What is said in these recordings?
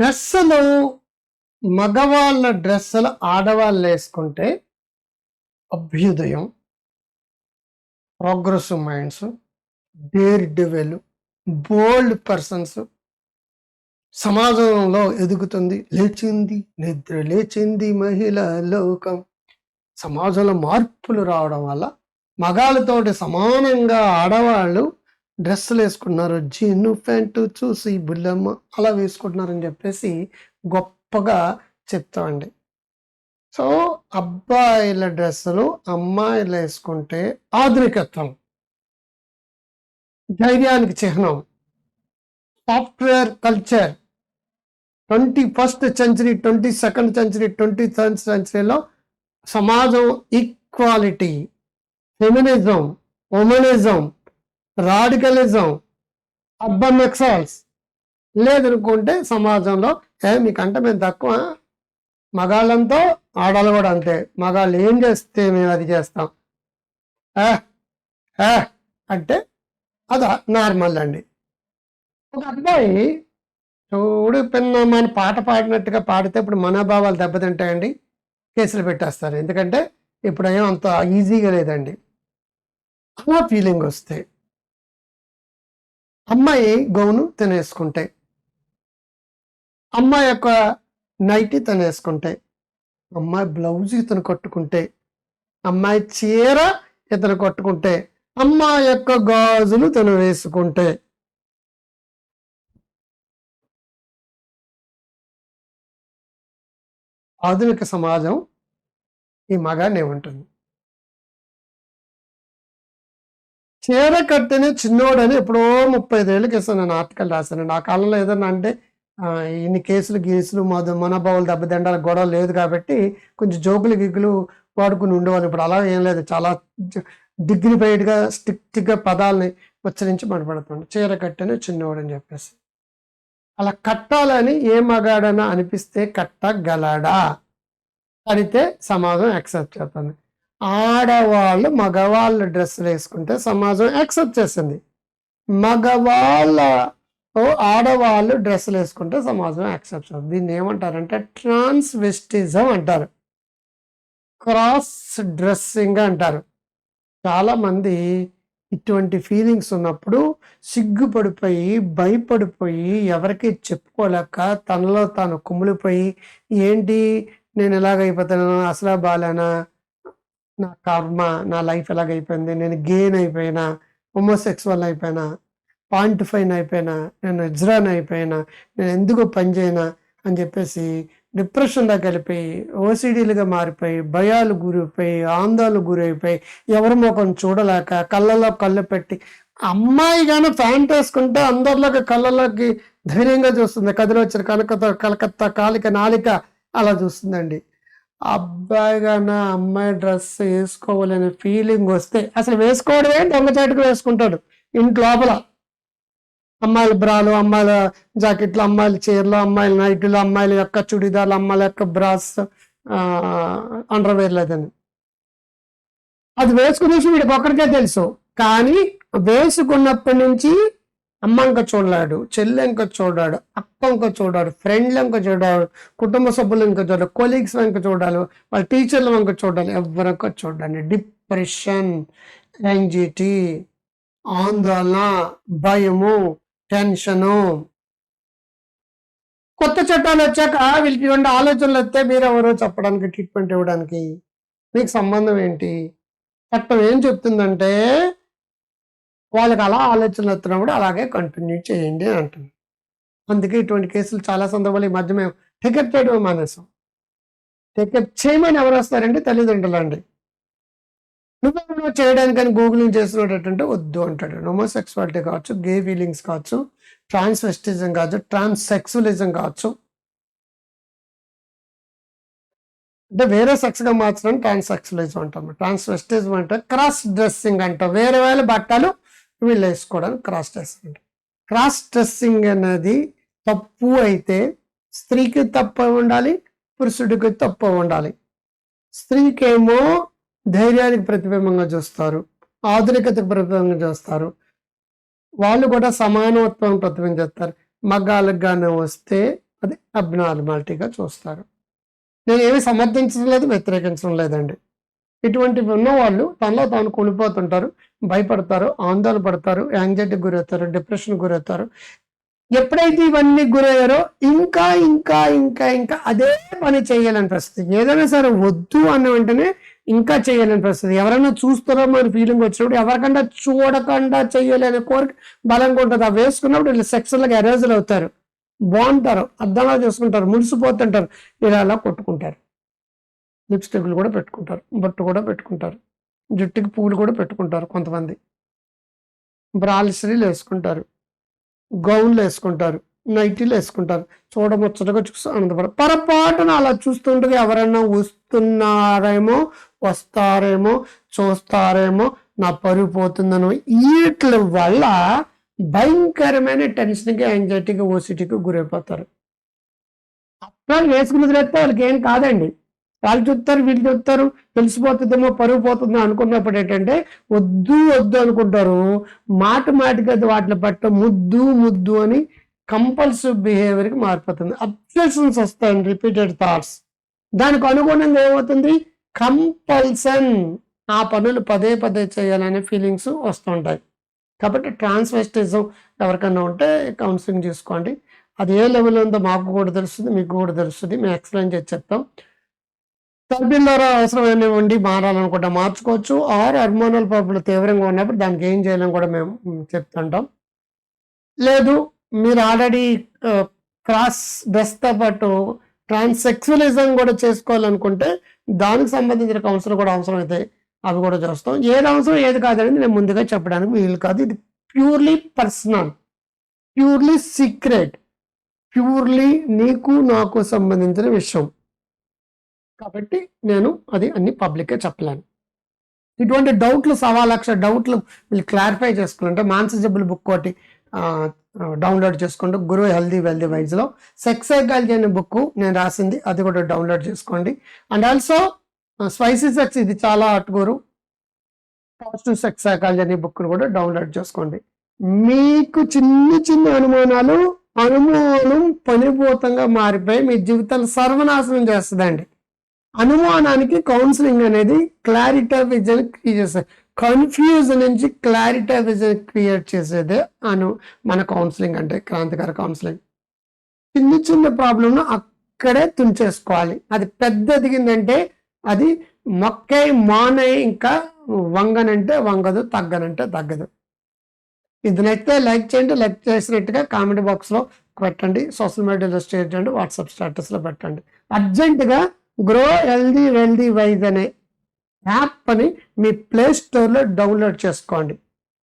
డ్రెస్సులు మగవాళ్ళ డ్రెస్సులు ఆడవాళ్ళు వేసుకుంటే అభ్యుదయం progressive minds daredevil bold persons సమాజంలో ఎదుగుతుంది. లేచింది నిద్ర లేచింది మహిళ లోకం. సమాజంలో మార్పులు రావడం వల్ల మగాళ్ళతోటి సమానంగా ఆడవాళ్ళు డ్రెస్సులు వేసుకుంటున్నారు జీను ప్యాంటు చూసి బుల్లమ్మ అలా వేసుకుంటున్నారని చెప్పేసి గొప్పగా చెప్తామండి. సో అబ్బాయిల డ్రెస్సులు అమ్మాయిలు వేసుకుంటే ఆధునికత్వం ధైర్యానికి చిహ్నం software culture twenty first century twenty second century twenty third సెంచరీలో సమాజం equality feminism womanism radicalism urban exiles. లేదనుకుంటే సమాజంలో ఏ మీకంటే మేము తక్కువ. మగాళ్ళంతో ఆడాలి కూడా అంతే. మగాళ్ళు ఏం చేస్తే మేము అది చేస్తాం. అంటే అది నార్మల్ అండి. ఒక అబ్బాయి చూడు పిన్న మన పాట పాడినట్టుగా పాడితే ఇప్పుడు మనోభావాలు దెబ్బతింటాయండి. కేసులు పెట్టేస్తారు. ఎందుకంటే ఇప్పుడు ఏం అంత ఈజీగా లేదండి. అలా ఫీలింగ్ వస్తాయి అమ్మాయి గౌను తినేసుకుంటే అమ్మాయి యొక్క నైటీ తినేసుకుంటాయి. అమ్మాయి బ్లౌజ్ ఇతను కట్టుకుంటే అమ్మాయి చీర ఇతను కట్టుకుంటే అమ్మాయి యొక్క గాజులు తను వేసుకుంటే ఆధునిక సమాజం ఈ మగానే ఉంటుంది. చీర కట్టిన చిన్నోడని ఎప్పుడో ముప్పై ఐదేళ్ళ ఇస్తాను నేను ఆర్టికల్ రాశాను. ఆ కాలంలో ఏదన్నా అంటే ఇన్ని కేసులు గీసులు మధు మనోభావాలు దెబ్బతిండాలి గొడవ లేదు కాబట్టి కొంచెం జోకులు గిగ్గులు వాడుకుని ఉండేవాళ్ళు. ఇప్పుడు అలా ఏం లేదు. చాలా డిగ్నిఫైడ్గా స్టిక్గా పదాలని ఉచ్చరించి మాట్లాడుతున్నాడు చీర కట్టని చిన్నవాడని చెప్పేసి. అలా కట్టాలని ఏ మగాడన అనిపిస్తే కట్టగలడా? కడితే సమాజం యాక్సెప్ట్ చేస్తుంది. ఆడవాళ్ళు మగవాళ్ళు డ్రెస్సులు వేసుకుంటే సమాజం యాక్సెప్ట్ చేస్తుంది మగవాళ్ళ ఆడవాళ్ళు డ్రెస్సులు వేసుకుంటే సమాజం యాక్సెప్ట్ చేస్తుంది దీన్ని ఏమంటారంటే ట్రాన్స్వెస్టిజం అంటారు. క్రాస్ డ్రెస్సింగ్ అంటారు. చాలామంది ఇటువంటి ఫీలింగ్స్ ఉన్నప్పుడు సిగ్గుపడిపోయి భయపడిపోయి ఎవరికి చెప్పుకోలేక తనలో తాను కుమిలిపోయి ఏంటి నేను ఎలాగైపోతాను అసలు బాలేనా? నా కర్మ నా లైఫ్ ఎలాగైపోయింది? నేను గేన్ అయిపోయినా హోమోసెక్సువల్ అయిపోయినా పాయింట్ ఫైన్ అయిపోయినా నేను ఇజ్రాన్ అయిపోయినా నేను ఎందుకు పనిచేయనా అని చెప్పేసి డిప్రెషన్లోకి వెళ్ళిపోయి ఓసిడీలుగా మారిపోయి భయాలు గురైపోయి ఆందోళన గురైపోయి ఎవరి ముఖం చూడలేక కళ్ళలో కళ్ళు పెట్టి అమ్మాయి కానీ ప్యాంట్ వేసుకుంటే అందరిలోకి కళ్ళలోకి ధైర్యంగా చూస్తుంది. కదిలో వచ్చిన కలకత్తా కలకత్తా కాలిక నాలిక అలా చూస్తుందండి. అబ్బాయి కానీ అమ్మాయి డ్రెస్ వేసుకోవాలనే ఫీలింగ్ వస్తే అసలు వేసుకోవడమే దొంగచాటుకు వేసుకుంటాడు ఇంటి లోపల. అమ్మాయిల బ్రాలు అమ్మాయిల జాకెట్లు అమ్మాయిల చీరలు అమ్మాయిల నైట్లు అమ్మాయిల యొక్క చుడిదార్లు అమ్మాయిల యొక్క బ్రాస్ అండర్వేర్ లేదని అది వేసుకునే వీడికి ఒక్కడికే తెలుసు. కానీ వేసుకున్నప్పటి నుంచి అమ్మ ఇంక చూడలేడు చెల్లె ఇంక చూడాడు అక్క ఇంక చూడాడు ఫ్రెండ్లు ఇంక చూడాడు కుటుంబ సభ్యులు ఇంకా చూడాలి కొలీగ్స్ ఇంక చూడాలి వాళ్ళ టీచర్లు ఇంక చూడాలి ఎవరికో చూడండి డిప్రెషన్ యాంగ్జైటీ ఆందోళన భయము టెన్షను. కొత్త చట్టాలు వచ్చాక వీళ్ళకి ఇటువంటి ఆలోచనలు వస్తే మీరు ఎవరో చెప్పడానికి ట్రీట్మెంట్ ఇవ్వడానికి. మీకు సంబంధం ఏంటి? చట్టం ఏం చెప్తుందంటే వాళ్ళకి అలా ఆలోచనలు వస్తున్నప్పుడు అలాగే కంటిన్యూ చేయండి అని అంటుంది. అందుకే ఇటువంటి కేసులు చాలా సందర్భాలు ఈ మధ్య మేము టెకప్ చేయడం మానేసాం. టెకప్ చేయమని ఎవరు వస్తారంటే తల్లిదండ్రులు అండి నువ్వు చేయడానికని గూగులింగ్ చేస్తున్నట్టు వద్దు అంటాడు. నోమోసెక్సువాలిటీ కావచ్చు గే ఫీలింగ్స్ కావచ్చు ట్రాన్స్వెస్టిజం కావచ్చు ట్రాన్స్సెక్సువలిజం కావచ్చు. అంటే వేరే సెక్స్గా మార్చడం ట్రాన్స్సెక్సువలిజం అంటాం. ట్రాన్స్వెస్టిజం అంటే క్రాస్ డ్రెస్సింగ్ అంటాం. వేరే వేరే బట్టలు వీళ్ళు వేసుకోవడానికి క్రాస్ డ్రెస్సింగ్ క్రాస్ డ్రెస్సింగ్ అనేది తప్పు అయితే స్త్రీకి తప్పు ఉండాలి పురుషుడికి తప్పు ఉండాలి. స్త్రీకేమో ధైర్యానికి ప్రతిబింబంగా చూస్తారు ఆధునికతకు ప్రతిబింబంగా చూస్తారు. వాళ్ళు కూడా సమానత్వం ప్రతిబింబం చేస్తారు. మగ్గాలకు కానీ వస్తే అది అబ్నార్మాలిటీగా చూస్తారు. నేను ఏమి సమర్థించడం లేదు వ్యతిరేకించడం లేదండి. ఇటువంటివి ఉన్నవాళ్ళు తనలో తాను కూలిపోతుంటారు భయపడతారు ఆందోళన పడతారు యాంగ్జైటీకి గురవుతారు డిప్రెషన్ గురవుతారు. ఎప్పుడైతే ఇవన్నీ గురయ్యారో ఇంకా ఇంకా ఇంకా ఇంకా అదే పని చేయాలనిపిస్తుంది ఏదైనా సరే వద్దు అన్న వెంటనే ఇంకా చేయాలనిపిస్తుంది ఎవరైనా చూస్తారో మరి ఫీలింగ్ వచ్చినప్పుడు ఎవరికన్నా చూడకుండా చేయాలనే కోరిక బలంగా ఉంటుంది. అవి వేసుకున్నప్పుడు వీళ్ళు సెక్సువల్గా ఎరేజర్ అవుతారు. బాగుంటారు. అర్థంగా చేసుకుంటారు. ముడిసిపోతుంటారు ఇలా అలా కొట్టుకుంటారు. లిప్స్టిక్లు కూడా పెట్టుకుంటారు బొట్టు కూడా పెట్టుకుంటారు జుట్టుకి పువ్వులు కూడా పెట్టుకుంటారు కొంతమంది. బ్రాల్సరీలు వేసుకుంటారు గౌన్లు వేసుకుంటారు నైటీలు వేసుకుంటారు. చూడముచ్చటగా చూస్తూ ఆనందపడ పొరపాటున అలా చూస్తుండగా ఎవరైనా వస్తున్నారేమో వస్తారేమో చూస్తారేమో నా పరుగు పోతుందనో. వీటి వల్ల భయంకరమైన టెన్షన్కి యాంగ్జైటీకి ఓసిటీకి గురైపోతారు. అప్పుడు వేసుకుని తర్వాత వాళ్ళకి ఏం కాదండి. వాళ్ళు చూస్తారు వీళ్ళు చూస్తారు తెలిసిపోతుందేమో పరుగు పోతుందో అనుకున్నప్పుడు ఏంటంటే వద్దు వద్దు అనుకుంటారు. మాట మాటికి అది వాటిని పట్ట ముద్దు ముద్దు అని కంపల్సివ్ బిహేవియర్కి మారిపోతుంది. అబ్జెక్షన్స్ వస్తాయండి రిపీటెడ్ థాట్స్ దానికి అనుగుణంగా ఏమవుతుంది? కంపల్సన్ ఆ పనులు పదే పదే చేయాలనే ఫీలింగ్స్ వస్తుంటాయి కాబట్టి ట్రాన్స్వెస్టిజం ఎవరికైనా ఉంటే కౌన్సిలింగ్ చేసుకోండి. అది ఏ లెవెల్ ఉందో మాకు కూడా తెలుస్తుంది మీకు కూడా తెలుస్తుంది. మేము ఎక్స్ప్లెయిన్ చేసి చెప్తాం. థెరపీల ద్వారా అవసరమైన ఉండి మారాలనుకుంటే మార్చుకోవచ్చు. ఆర్ హార్మోనల్ ప్రాబ్లం తీవ్రంగా ఉన్నప్పుడు దానికి ఏం చేయాలని కూడా మేము చెప్తుంటాం. లేదు మీరు ఆల్రెడీ క్రాస్ డ్రెస్తో పాటు ట్రాన్సెక్చువలిజం కూడా చేసుకోవాలనుకుంటే దానికి సంబంధించిన కౌన్సిల్ కూడా అవసరం అయితే అవి కూడా చేస్తాం. ఏది అవసరం ఏది కాదనేది నేను ముందుగా చెప్పడానికి వీలు కాదు. ఇది purely personal purely secret purely నీకు నాకు సంబంధించిన విషయం. కాబట్టి నేను అది అన్ని పబ్లిక్గా చెప్పలేను. ఇటువంటి డౌట్లు సవా లక్ష డౌట్లు వీళ్ళు క్లారిఫై చేసుకుంటే మానసిక జబ్బులు బుక్ ఒకటి డౌన్లోడ్ చేసుకుంటూ గురు హెల్దీ వెల్దీ వైజ్లో సెక్స్ ఎకాలజీ అనే బుక్ నేను రాసింది అది కూడా డౌన్లోడ్ చేసుకోండి. అండ్ ఆల్సో స్పైసీ సెక్స్ ఇది చాలా అటుగురు పాజిటివ్ సెక్స్ సైకాలజీ అనే బుక్ కూడా డౌన్లోడ్ చేసుకోండి. మీకు చిన్న చిన్న అనుమానాలు అనుమానం పనిభూతంగా మారిపోయి మీ జీవితాలు సర్వనాశనం చేస్తుందండి. అనుమానానికి కౌన్సిలింగ్ అనేది క్లారిటీ విజన్ క్రియేట్ చేస్తుంది. కన్ఫ్యూజన్ నుంచి క్లారిటీ విజన్ క్రియేట్ చేసేదే అను మన కౌన్సిలింగ్ అంటే క్రాంతికార కౌన్సిలింగ్ చిన్న చిన్న ప్రాబ్లంను అక్కడే తుంచేసుకోవాలి. అది పెద్ద ఎదిగిందంటే అది మొక్కై మానై ఇంకా వంగనంటే వంగదు తగ్గనంటే తగ్గదు. ఇది నచ్చితే లైక్ చేయండి లైక్ చేసినట్టుగా కామెంట్ బాక్స్లో పెట్టండి. సోషల్ మీడియాలో షేర్ చేయండి వాట్సాప్ స్టేటస్లో పెట్టండి. అర్జెంటుగా గ్రో హెల్దీ వెల్దీ వైజ్ అనే యాప్ని మీ ప్లే స్టోర్లో డౌన్లోడ్ చేసుకోండి.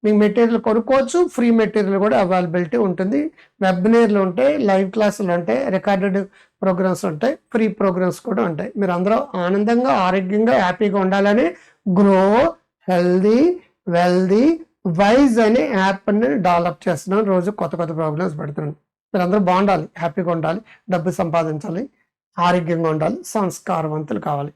మీ మెటీరియల్ కొనుక్కోవచ్చు ఫ్రీ మెటీరియల్ కూడా అవైలబిలిటీ ఉంటుంది. వెబినేర్లు ఉంటాయి లైవ్ క్లాసులు ఉంటాయి రికార్డెడ్ ప్రోగ్రామ్స్ ఉంటాయి ఫ్రీ ప్రోగ్రామ్స్ కూడా ఉంటాయి. మీరు అందరూ ఆనందంగా ఆరోగ్యంగా హ్యాపీగా ఉండాలని గ్రో హెల్దీ వెల్దీ వైజ్ అనే యాప్ని డెవలప్ చేస్తున్నాను. రోజు కొత్త కొత్త ప్రోగ్రామ్స్ పెడుతున్నాను. మీరు అందరూ బాగుండాలి హ్యాపీగా ఉండాలి డబ్బు సంపాదించాలి. ఆరోగ్యంగా ఉండాలి సంస్కారవంతులు కావాలి.